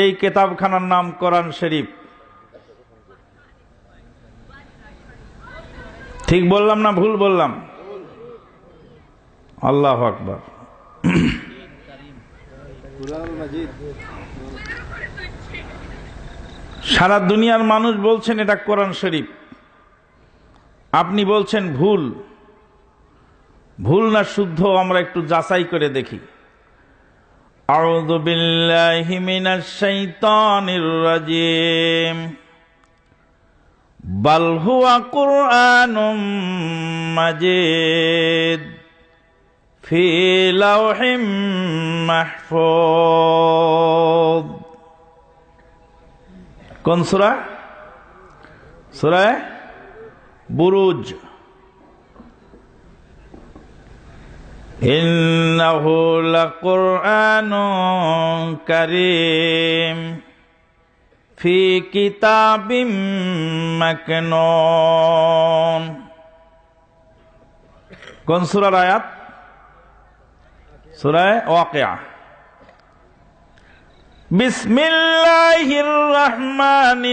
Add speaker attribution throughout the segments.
Speaker 1: এই কেতাবখানার নাম কোরআন শরীফ। ঠিক বললাম না ভুল বললাম? আল্লাহ আকবর। সারা দুনিয়ার মানুষ বলছেন এটা কোরআন শরীফ। আপনি বলছেন ভুল। ভুল না শুদ্ধ আমরা একটু যাচাই করে দেখি। أعوذ بالله من الشيطان الرجيم بل هو قرآن مجيد في لوح محفوظ কোন সুরা সুরায় বুরুজ إنه لقرآن كريم في كتاب مكنون কোন সুরার আয়াত সুরায় ওয়াকিয়া بسم الله الرحمن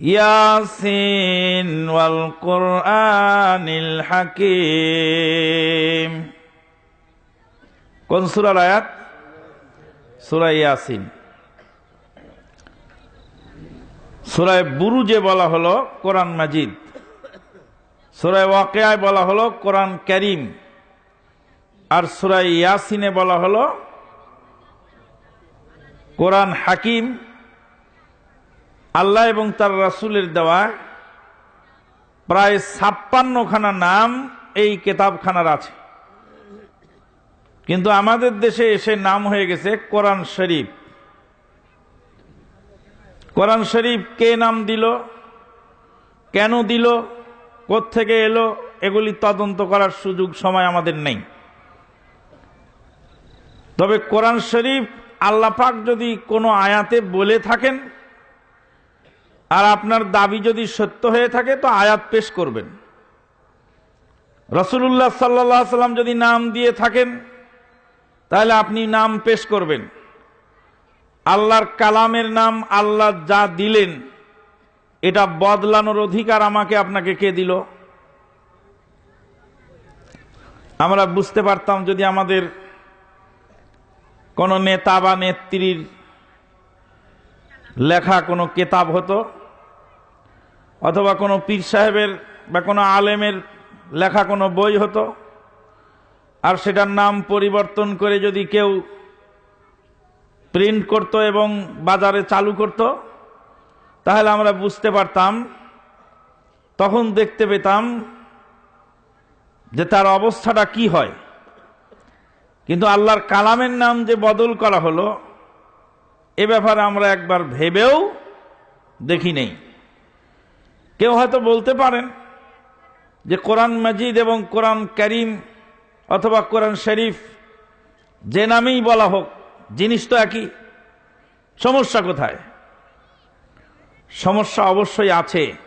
Speaker 1: ইয়াসিন ওয়াল কোরআনিল হাকিম। কোন সুরার আয়াত? সুরা ইয়াসিন। সুরায় বুরুজে বলা হলো কোরআন মাজিদ। সুরায় ওয়াকেয়ায় বলা হলো কোরআন করিম। আর সুরায় ইয়াসিনে বলা হলো কোরআন হাকিম। আল্লাহ এবং তার রাসুলের দেওয়া প্রায় ছাপ্পান্নখানা নাম এই কেতাবখানার আছে। কিন্তু আমাদের দেশে এসে নাম হয়ে গেছে কোরআন শরীফ। কোরআন শরীফ কে নাম দিল? কেন দিল? থেকে এলো? এগুলি তদন্ত করার সুযোগ সময় আমাদের নেই। তবে কোরআন শরীফ আল্লাপাক যদি কোনো আয়াতে বলে থাকেন আর আপনার দাবি যদি সত্য হয়ে থাকে তো আয়াত পেশ করবেন। রসুল্লাহ সাল্লাহ সাল্লাম যদি নাম দিয়ে থাকেন, তাহলে আপনি নাম পেশ করবেন। আল্লাহর কালামের নাম আল্লাহ যা দিলেন, এটা বদলানোর অধিকার আমাকে আপনাকে কে দিল? আমরা বুঝতে পারতাম যদি আমাদের কোনো নেতা বা নেত্রীর লেখা কোনো কেতাব হতো অথবা কোনো পীর সাহেবের বা কোনো আলেমের লেখা কোনো বই হতো, আর সেটার নাম পরিবর্তন করে যদি কেউ প্রিন্ট করত এবং বাজারে চালু করত, তাহলে আমরা বুঝতে পারতাম, তখন দেখতে পেতাম যে তার অবস্থাটা কি হয়। কিন্তু আল্লাহর কালামের নাম যে বদল করা হলো, এ ব্যাপারে আমরা একবার ভেবেও দেখি নেই। কেউ হয়তো বলতে পারেন যে কোরআন মজিদ এবং কোরআন করিম অথবা কোরআন শরীফ যে নামেই বলা হোক, জিনিস তো একই। সমস্যা কোথায়? সমস্যা অবশ্যই আছে।